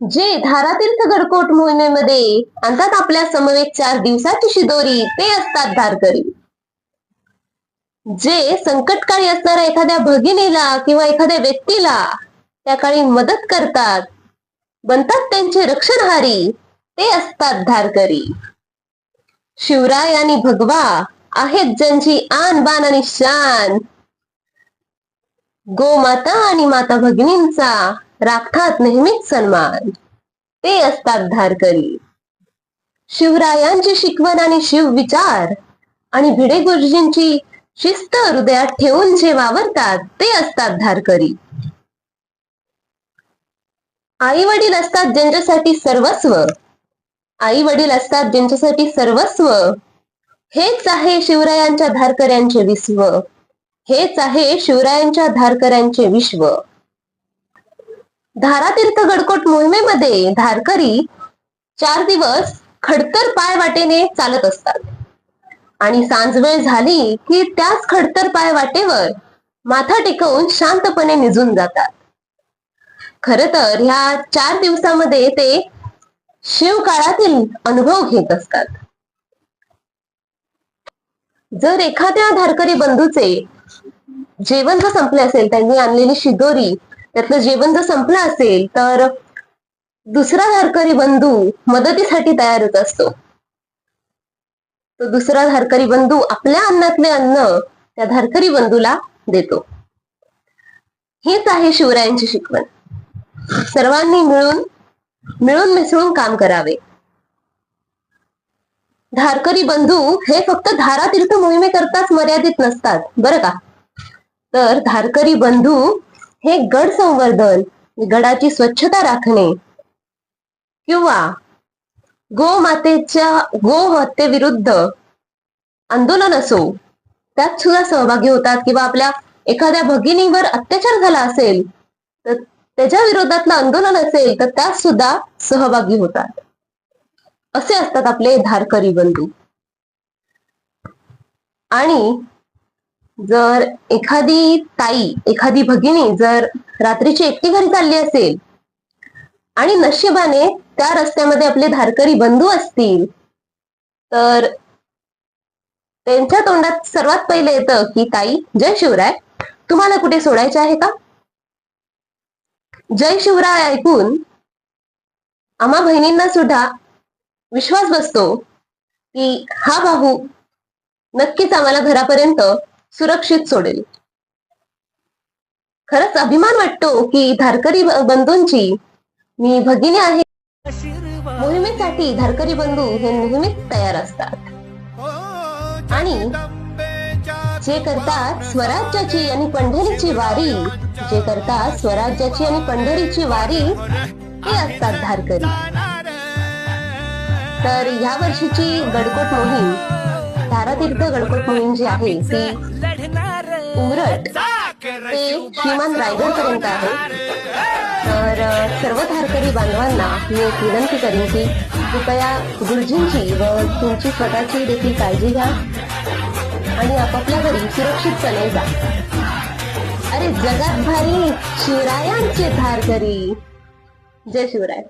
जे धारातीर्थ गडकोट मोहिमेमध्ये आणतात आपल्या समवेत चार दिवसाची शिदोरी ते असतात धारकरी. जे संकटकाळी असणाऱ्या एखाद्या भगिनीला किंवा एखाद्या व्यक्तीला त्या काळी मदत करतात बनतात त्यांचे रक्षणहारी ते असतात धारकरी. शिवराय आणि भगवा आहेत ज्यांची आन बान आणि शान. गोमाता आणि माता भगिनींचा राखतात नेहमीच सन्मान. ते असतात धारकरी. शिवरायांची शिकवण आणि शिव विचार आणि भिडे गुरुजींची शिस्त हृदयात ठेवून जे वावरतात ते असतात धारकरी. आई वडील असतात ज्यांच्यासाठी सर्वस्व. आई वडील असतात ज्यांच्यासाठी सर्वस्व. हेच आहे शिवरायांच्या धारकऱ्यांचे विश्व हेच आहे शिवरायांच्या धारकऱ्यांचे विश्व. धारातीर्थ गडकोट मोहिमेमध्ये धारकरी चार दिवस खडतर पाय वाटेने चालत असतात. आणि सांजवेळ झाली की त्याच खडतर पाय वाटेवर माथा टेकवून शांतपणे निजून जातात. खर तर ह्या चार दिवसामध्ये ते शिव काळातील अनुभव घेत असतात. जर एखाद्या धारकरी बंधूचे जेवण जर संपले असेल त्यांनी आणलेली शिदोरी त्यातलं जेवण जर संपलं असेल तर दुसरा धारकरी बंधू मदतीसाठी तयार होत असतो. तो दुसरा धारकरी बंधू आपल्या अन्नातले अन्न त्या धारकरी बंधूला देतो. हेच आहे शिवरायांची शिकवण. सर्वांनी मिळून मिळून मिसळून काम करावे. धारकरी बंधू हे फक्त धारातीर्थ मोहिमेकरताच मर्यादित नसतात बरं का? तर धारकरी बंधू हे गड संवर्धन गडाची स्वच्छता राखणे. किंवा गोमातेच्या गोहत्येविरुद्ध आंदोलन असो त्यात सुद्धा सहभागी होतात. किंवा आपल्या एखाद्या भगिनीवर अत्याचार झाला असेल तर त्याच्या विरोधातलं आंदोलन असेल तर त्यात सुद्धा सहभागी होतात. असे असतात आपले धारकरी बंधू. आणि जर एखादी ताई एखादी भगिनी जर रात्रीची एकटी घरी चालली असेल आणि नशिबाने त्या रस्त्यामध्ये आपले धारकरी बंधू असतील तर त्यांच्या तोंडात सर्वात पहिले येतं की ताई जय शिवराय तुम्हाला कुठे सोडायचे आहे का? जय शिवराय ऐकून आम्हा बहिणींना सुद्धा विश्वास बसतो की हा भाऊ नक्कीच आम्हाला घरापर्यंत सुरक्षित सोडेल. खरंच अभिमान वाटतो की धारकरी बंधूंची मी भगिनी आहे. मोहिमेसाठी धारकरी बंधू हे नेहमीच तयार असतात. आणि जे करतात स्वराज्याची आणि पंढरीची वारी जे करतात स्वराज्याची आणि पंढरीची वारी ते असतात धारकरी. तर ह्या वर्षीची गडकोट मोहीम धारातीर्थ गडकोट मोहीम जी आहे ती उमरट ते श्रीमान रायगड पर्यंत आहे तर सर्व धारकरी बांधवांना मी एक विनंती करेन की कृपया गुरुजींची व तुमची स्वतःची देखील काळजी घ्या आणि आपापल्या घरी सुरक्षितपणे जा अरे जगात भारी शिवरायांचे धारकरी जय शिवराय